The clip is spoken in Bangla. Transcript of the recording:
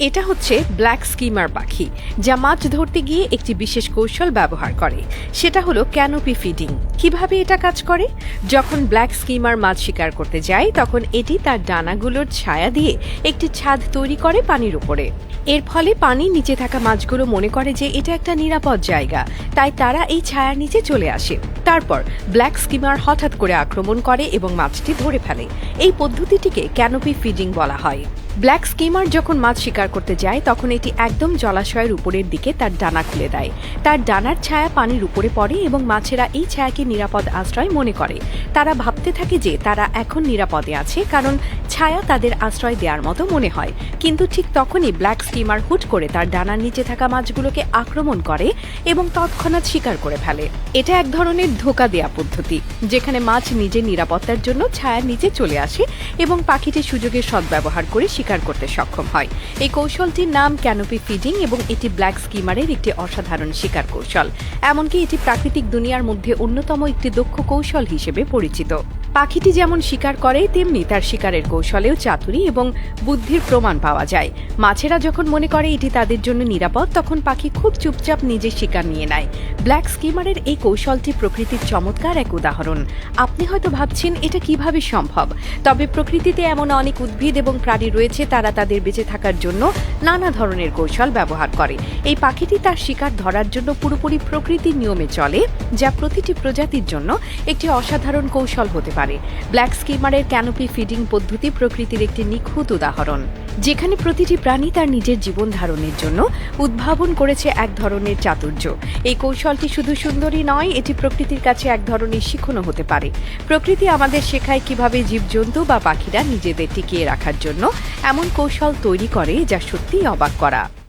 এটা হচ্ছে ব্ল্যাক স্কিমার পাখি, যা মাছ ধরতে গিয়ে একটি বিশেষ কৌশল ব্যবহার করে। সেটা হলো ক্যানোপি ফিডিং কীভাবে এটা কাজ করে? যখন ব্ল্যাক স্কিমার মাছ শিকার করতে যায়, তখন এটি তার ডানাগুলোর ছায়া দিয়ে একটি ছাদ তৈরি করে পানির উপরে। এর ফলে পানির নিচে থাকা মাছগুলো মনে করে যে এটা একটা নিরাপদ জায়গা, তাই তারা এই ছায়ার নিচে চলে আসে। তারপর ব্ল্যাক স্কিমার হঠাৎ করে আক্রমণ করে এবং মাছটি ধরে ফেলে। এই পদ্ধতিটিকে ক্যানোপি ফিডিং বলা হয়। ব্ল্যাক স্কিমার যখন মাছ শিকার করতে যায়, তখন এটি একদম জলাশয়ের উপরের দিকে তার ডানা খুলে দেয়। তার ডানার ছায়া পানির উপরে পড়ে এবং মাছেরা এই ছায়াকে নিরাপদ আশ্রয় মনে করে। তারা ভাবতে থাকে যে তারা এখন নিরাপদে আছে, কারণ ছায়া তাদের আশ্রয় দেওয়ার মতো মনে হয়। কিন্তু ঠিক তখনই ব্ল্যাক স্কিমার হুট করে তার ডানার নিচে থাকা মাছগুলোকে আক্রমণ করে এবং তৎক্ষণাৎ শিকার করে ফেলে। এটা এক ধরনের ধোকা দেয়া পদ্ধতি, যেখানে মাছ নিজের নিরাপত্তার জন্য ছায়ার নিচে চলে আসে এবং পাখিটি সুযোগের সদ্ব্যবহার করে শিকার করতে সক্ষম হয়। এই কৌশলটির নাম ক্যানোপি ফিডিং এবং এটি ব্ল্যাক স্কিমারের একটি অসাধারণ শিকার কৌশল। এমনকি এটি প্রাকৃতিক দুনিয়ার মধ্যে অন্যতম একটি দক্ষ কৌশল হিসেবে পরিচিত। পাখিটি যেমন শিকার করে, তেমনি তার শিকারের কৌশলেও চাতুরি এবং বুদ্ধির প্রমাণ পাওয়া যায়। মাছেরা যখন মনে করে এটি তাদের জন্য নিরাপদ, তখন পাখি খুব চুপচাপ নিজের শিকার নিয়ে নেয়। ব্ল্যাক স্কিমারের এই কৌশলটি প্রকৃতির চমৎকার এক উদাহরণ। আপনি হয়তো ভাবছেন, এটা কীভাবে সম্ভব? তবে প্রকৃতিতে এমন অনেক উদ্ভিদ এবং প্রাণী রয়েছে, তারা তাদের বেঁচে থাকার জন্য নানা ধরনের কৌশল ব্যবহার করে। এই পাখিটি তার শিকার ধরার জন্য পুরোপুরি প্রকৃতির নিয়মে চলে, যা প্রতিটি প্রজাতির জন্য একটি অসাধারণ কৌশল হতে পারে। ব্ল্যাক স্কিমারের ক্যানোপি ফিডিং পদ্ধতি প্রকৃতির একটি নিখুঁত উদাহরণ। যেখানে প্রতিটি প্রাণী তার নিজের জীবন ধারণের জন্য উদ্ভাবন করেছে এক ধরনের চাতুর্য। এই কৌশলটি শুধু সুন্দরী নয়, এটি প্রকৃতির কাছে এক ধরনের শিখনও হতে পারে। প্রকৃতি আমাদের শেখায় কীভাবে জীবজন্তু বা পাখিরা নিজেদের টিকিয়ে রাখার জন্য এমন কৌশল তৈরি করে যা সত্যিই অবাক করা।